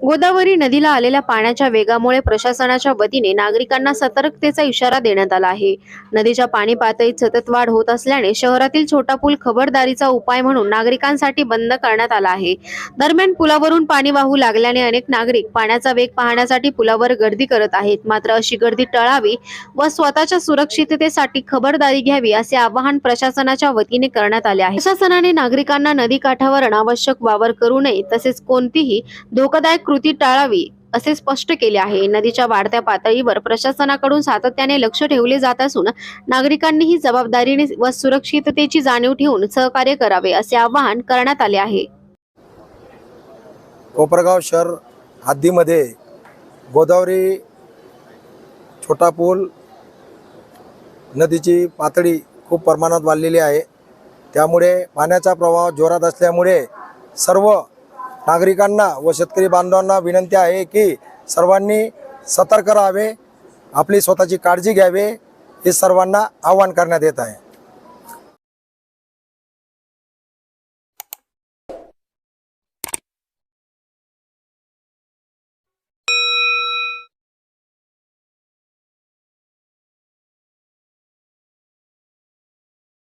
गोदावरी नदीला आलेल्या पाण्याच्या वेगामुळे प्रशासनाच्या वतीने नागरिकांना सतर्कतेचा इशारा देण्यात आला आहे. नदीच्या पाणी पातळीत सतत वाढ होत असल्याने शहरातील छोटा पूल खबरदारीचा उपाय म्हणून नागरिकांसाठी बंद करण्यात आला आहे. दरम्यान पुलावरून पाणी वाहू लागल्याने अनेक नागरिक पाण्याचा वेग पाहण्यासाठी पुलावर गर्दी करत आहेत. मात्र अशी गर्दी टळावी व स्वतःच्या सुरक्षिततेसाठी खबरदारी घ्यावी असे आवाहन प्रशासनाच्या वतीने करण्यात आले आहे. प्रशासनाने नागरिकांना नदी काठावर अनावश्यक वावर करू नये तसेच कोणतीही धोकादायक कृती टाळावी असे स्पष्ट केले आहे. नदीच्या वाढत्या पातळीवर प्रशासनाकडून सातत्याने लक्ष ठेवले जात असून नागरिकांनीही जबाबदारीने व सुरक्षिततेची जाणीव ठेवून सहकार्य करावे असे आवाहन करण्यात आले आहे. कोपरगाव शहर हद्दीमध्ये गोदावरी छोटा पूल नदीची पातळी खूप प्रमाणात वाढलेली आहे. त्यामुळे पाण्याचा प्रवाह जोरात असल्यामुळे सर्व नागरिकांना व शेतकरी बांधवांना विनंती आहे की सर्वांनी सतर्क राहावे आपली स्वतःची काळजी घ्यावी हे सर्वांना आवाहन करण्यात येत आहे.